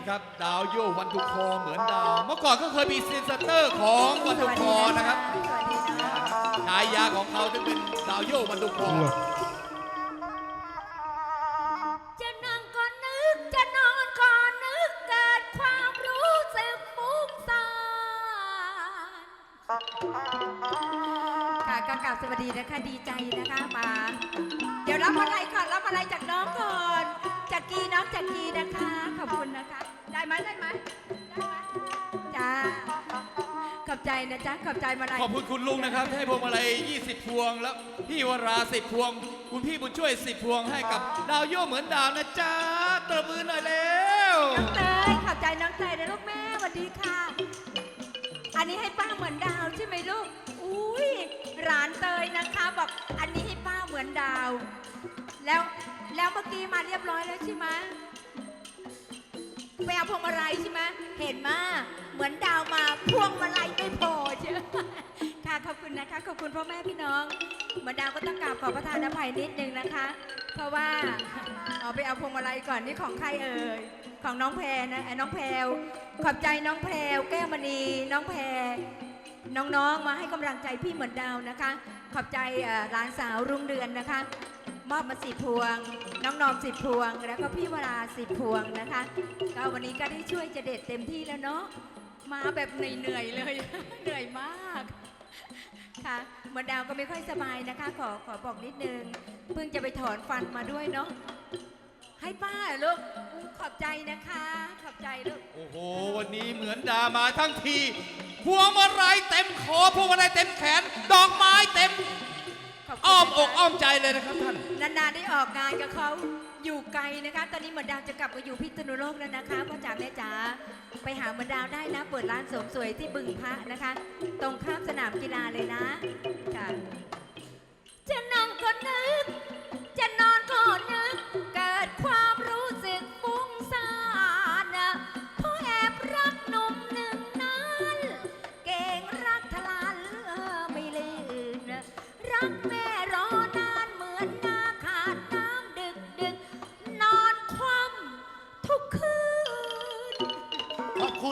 นะครับ ดาวโยวันทุกคอเหมือนดาว เมื่อก่อนก็เคยมีซีนสเตอร์ของวันทุกคอนะครับสวัสดีนะฉายาของเขาจึงเป็นดาวโยวันทุกคอจะนั่งก็นึกจะนอนก็นึกเกิดความรู้สึกฟุ้งซ่านค่ะก็กราบสวัสดีนะคะดีใจนะคะมา เดี๋ยวรับอะไรก่อนรับอะไรจากน้องก่อนจากกีน้องจากกีนะคะ ขอบคุณนะคะ ได้ไหมได้ไหมได้ไหมจ้าขอบใจนะจ๊ะขอบใจมาลัยขอบคุณคุณลุงนะครับที่ให้พวงมาลัย20 พวงแล้วพี่วรา10 พวง คุณพี่บุญช่วย 10 พวงให้กับ ดาวโยเหมือนดาวนะจ๊ะตบมือหน่อยเร็วน้องเตยขอบใจน้องเตยนะลูกแม่สวัสดีค่ะ อันนี้ให้ป้าเหมือนดาวใช่ไหมลูกอุ้ยร้านเตยนะคะบอกอันนี้ให้ป้าเหมือนดาว แล้วแล้วเมื่อกี้มาเรียบร้อยแล้วใช่ไหม ไปเอาพวงมาลัยใช่ไหมเห็นมาเหมือนดาวมาพวงมาลัยไม่พอใช่ไหมค่ะขอบคุณนะคะ ขอบคุณพ่อแม่พี่น้องเหมือนดาวก็ต้องกราบขอประทานอภัยนิดนึงนะคะ เพราะว่าเอาไปเอาพวงมาลัยก่อนนี่ของใครเอ่ยของน้องแพรนะไอ้น้องแพรขอบใจน้องแพรแก้วมณีน้องแพรน้องๆมาให้กำลังใจพี่เหมือนดาวนะคะ ขอบใจหลานสาวรุ่งเรือนนะคะ มอบมาสิบพวง น้องนอมสิบพวง แล้วก็พี่วราสิบพวงนะคะ ก็วันนี้ก็ได้ช่วยจะเด็ดเต็มที่แล้วเนาะ มาแบบเหนื่อยๆเลย เหนื่อยมากค่ะเหมือนดาวก็ไม่ค่อยสบายนะคะ ขอขอบอกนิดนึง เพิ่งจะไปถอนฟันมาด้วยเนาะ ให้ป้าลูก ขอบใจนะคะ ขอบใจลูก โอ้โห วันนี้เหมือนดามาทั้งที พวงมาลัยเต็มคอพวงมาลัยเต็มแขน ดอกไม้เต็ม อบคุณอ้อมนะคะอกอ้อมใจเลยนะครับท่าน นานๆได้ออกงานกับเขาอยู่ไกลนะคะ ตอนนี้เหมือนดาวจะกลับมาอยู่พิษณุโลกแล้วนะคะพ่อจ๋าแม่จ๋าไปหาเหมือนดาวได้นะ เปิดร้านเสริมสวยที่บึงพระนะคะ ตรงข้ามสนามกีฬาเลยนะค่ะจะ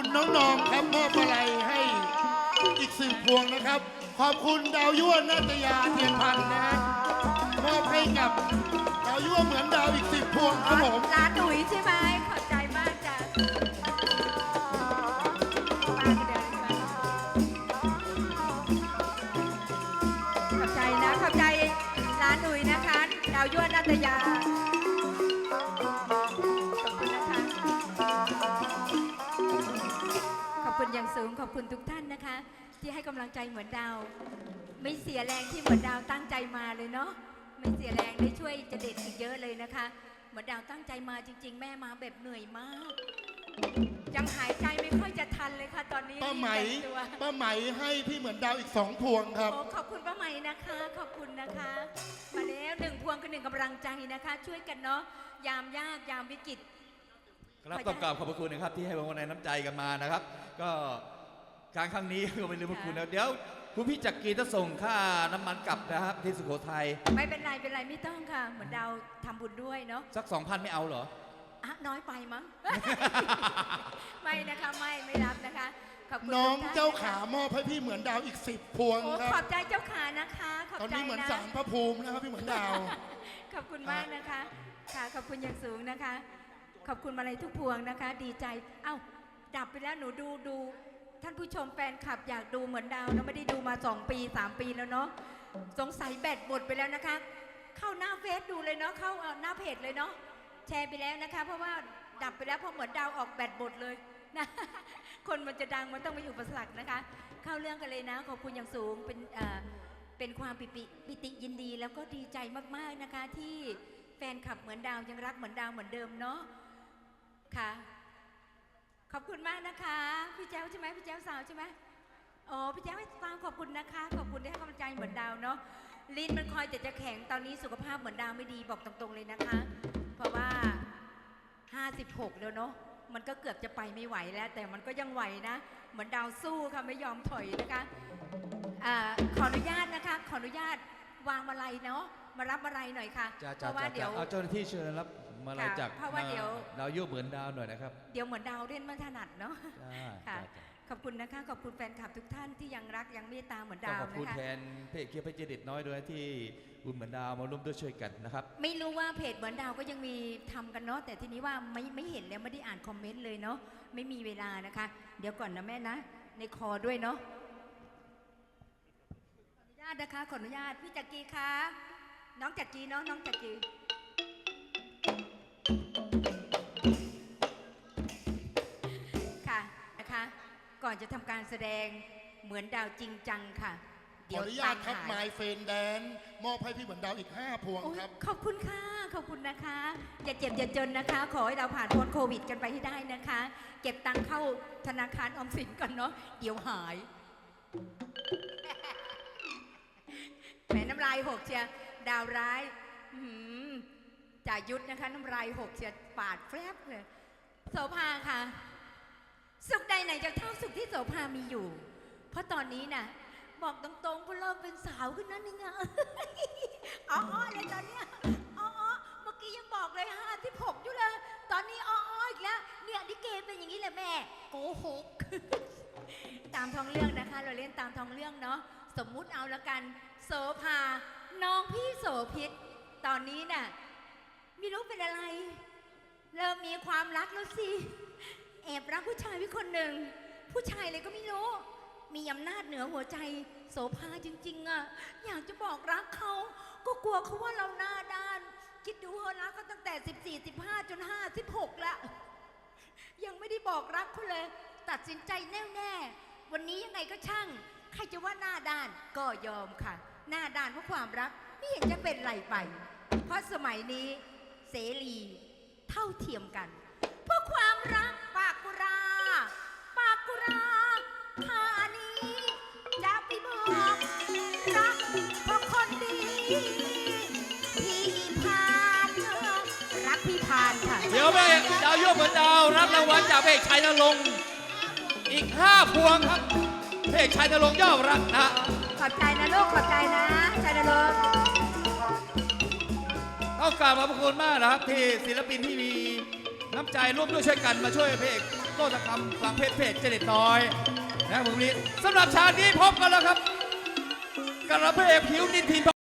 คุณน้องนอมครับมอบอะไรให้อีกสิบพวงนะครับ ขอบคุณดาวยั่วนาตยาเทียนพันธ์นะฮะมอบให้กับดาวยั่วเหมือนดาวอีกสิบพวงครับผม ร้านหนุ่ยใช่ไหมขอบใจมากจ้ะป้าก็เดินใช่ไหมขอบใจนะ ขอบใจร้านหนุ่ยนะคะ ดาวยั่วนาตยา สูงขอบคุณทุกท่านนะคะ ที่ให้กำลังใจเหมือนดาว ไม่เสียแรงที่เหมือนดาวตั้งใจมาเลยเนาะไม่เสียแรงได้ช่วยจะเด็ดอีกเยอะเลยนะคะ เหมือนดาวตั้งใจมาจริง ๆ แม่มาแบบเหนื่อยมากยังหายใจไม่ค่อยจะทันเลยค่ะ ตอนนี้ป้าไหมรีบแต่งตัวป้าไหมให้พี่เหมือนดาวอีกสองพวงครับ โอ้ขอบคุณป้าไหมนะคะ ขอบคุณนะคะ มาแล้วหนึ่งพวงคือหนึ่งกำลังใจนะคะ ช่วยกันเนาะยามยากยามวิกฤต ครับต้องกราบขอบพระคุณนะครับที่ให้พวงมาลัยน้ำใจกันมานะครับ ก็การครั้งนี้ก็ไม่ลืมพระคุณนะเดี๋ยวคุณพี่จักรีจะส่งค่าน้ำมันกลับนะครับที่สุโขทัยไม่เป็นไรเป็นไรไม่ต้องค่ะ เหมือนดาวทำบุญด้วยเนาะสักสองพันไม่เอาเหรออะน้อยไปมั้ง ไม่นะคะไม่ไม่รับนะคะขอบคุณน้องทุกท่นเจ้านะคะขามอบให้พี่เหมือนดาวอีกสิบพวงโอ้ครัขอบบใจเจ้าขานะคะขอบตอนใจนี้เหมือนนะสารพระภูมินะครับพี่เหมือนดาว ขอบคุณมากนะคะ ค่ะขอบคุณอย่างสูงนะคะ ขอบคุณมาลัยทุกพวงนะคะ ดีใจ เอ้า ดับไปแล้วหนูดูดู ท่านผู้ชมแฟนคลับอยากดูเหมือนดาวนะไม่ได้ดูมา 2 ปี 3 ปีแล้วเนาะสงสัยแบตหมดไปแล้วนะคะ เข้าหน้าเฟซดูเลยเนาะเข้าหน้าเพจเลยเนาะแชร์ไปแล้วนะคะ เพราะว่าดับไปแล้วเพราะเหมือนดาวออกแบตหมดเลยนะคนมันจะดังมันต้องมีอุปสรรคนะคะ เข้าเรื่องกันเลยนะ ขอบคุณอย่างสูงเป็นเป็นความปิติปิติยินดี แล้วก็ดีใจมากๆนะคะที่แฟนคลับเหมือนดาวยังรักเหมือนดาวเหมือนเดิมเนาะ คุณมากนะคะ พี่แจ้วใช่ไหมพี่แจ้วสาวใช่ไหมโอ้พี่แจ้วสาวขอบคุณนะคะ ขอบคุณที่ให้กำลังใจเหมือนดาวเนาะลิ้นมันคอยแต่จะแข็งตอนนี้สุขภาพเหมือนดาวไม่ดีบอกตรงๆเลยนะคะ เพราะว่า 56 แล้วเนาะมันก็เกือบจะไปไม่ไหวแล้ว แต่มันก็ยังไหวนะ เหมือนดาวสู้ค่ะไม่ยอมถอยนะคะอาขออนุญาตนะคะ ขออนุญาตวางมาลัยเนาะมารับมาลัยหน่อยค่ะจ้าเพจ้าราะว่าจ้าเดี๋ยวเอาเจ้าหน้าที่เชิญรับ มาลัยค่ะจากเพราะว่าเดี๋ยวดาวยั่วเหมือนดาวหน่อยนะครับ เดี๋ยวเหมือนดาวเล่นไม่ถนัดเนาะจ้าค่ะจ้าจ้าขอบคุณนะคะ ขอบคุณแฟนคลับทุกท่านที่ยังรักยังเมตตาเหมือนต้องดาวขอบคุณนะคะแทนเพจเคียวเพชรเจดิตน้อยด้วยที่บุญเหมือนดาวมาร่วมด้วยช่วยกันนะครับ ไม่รู้ว่าเพจเหมือนดาวก็ยังมีทำกันเนาะแต่ทีนี้ว่าไม่ไม่เห็นแล้วไม่ได้อ่านคอมเมนต์เลยเนาะไม่มีเวลานะคะ เดี๋ยวก่อนนะแม่นะ ในคอด้วยเนาะขออนุญาตนะคะขออนุญาตพี่จักรีคะน้องจักรีเนาะน้องจักรี ก่อนจะทำการแสดงเหมือนดาวจริงจังค่ะขออนุญาตครับหไมล์เฟนแดน มอบให้พี่เหมือนดาวอีก 5 พวงโอ้ยครับ ขอบคุณค่ะ ขอบคุณนะคะ อย่าเจ็บอย่าจนนะคะ ขอให้เราผ่านพ้นโควิดกันไปให้ได้นะคะ เก็บตังค์เข้าธนาคารออมสินก่อนเนาะ เดี๋ยวหาย แหมน้ำลายหกเชียร์ดาวร้ายอื้อหือจ่ายุทธนะคะ น้ำลายหกเชียร์ปาดแฟบเลยโสภาค่ะ สุขใดไหนจะเท่าสุขที่โสภามีอยู่ เพราะตอนนี้น่ะ บอกตรงๆพวกเราเป็นสาวขึ้นนั่นนึงอะ อ๋อๆเลยตอนเนี้ยอ๋อๆเมื่อกี้ยังบอกเลยห้าที่หกอยู่เลย ตอนนี้อ๋อๆอีกแล้ว เนี่ยลิเกเป็นอย่างนี้แหละแม่ โกหก ตามท้องเรื่องนะคะ เราเล่นตามท้องเรื่องเนาะ สมมุติเอาละกัน โสภา น้องพี่โสพิษ ตอนนี้น่ะ ไม่รู้เป็นอะไร เริ่มมีความรักแล้วสิ ผู้ชายพี่คนหนึ่ง ผู้ชายเลยก็ไม่รู้ มีอำนาจเหนือหัวใจโสภาจริงๆอะอยากจะบอกรักเขาก็กลัวเขาว่าเราหน้าด้าน คิดดูเขารักเขาตั้งแต่ 14 15 จน 5 16แล้ว ยังไม่ได้บอกรักเขาเลย ตัดสินใจแน่วแน่ วันนี้ยังไงก็ช่าง ใครจะว่าหน้าด้านก็ยอมค่ะ หน้าด้านเพราะความรักไม่เห็นจะเป็นไรไป เพราะสมัยนี้เสรีเท่าเทียมกันาวยั่วเหมือนดาวรับรางวัลจากเพจชัยนรงค์อีก5พวงครับเพจชัยนรงค์ยอดรักนะขอบใจนะลูกขอบใจนะใจนะลูกต้องกราบขอบพระคุณมากนะครับที่ศิลปินที่มีน้ำใจร่วมด้วยช่วยกันมาช่วยเพจโลตกรรมฟังเพจเพจเจเด็ดน้อยนะครับผมนี้สำหรับชาตินี้พบกันแล้วครับกับพระเอกผิวนินทิน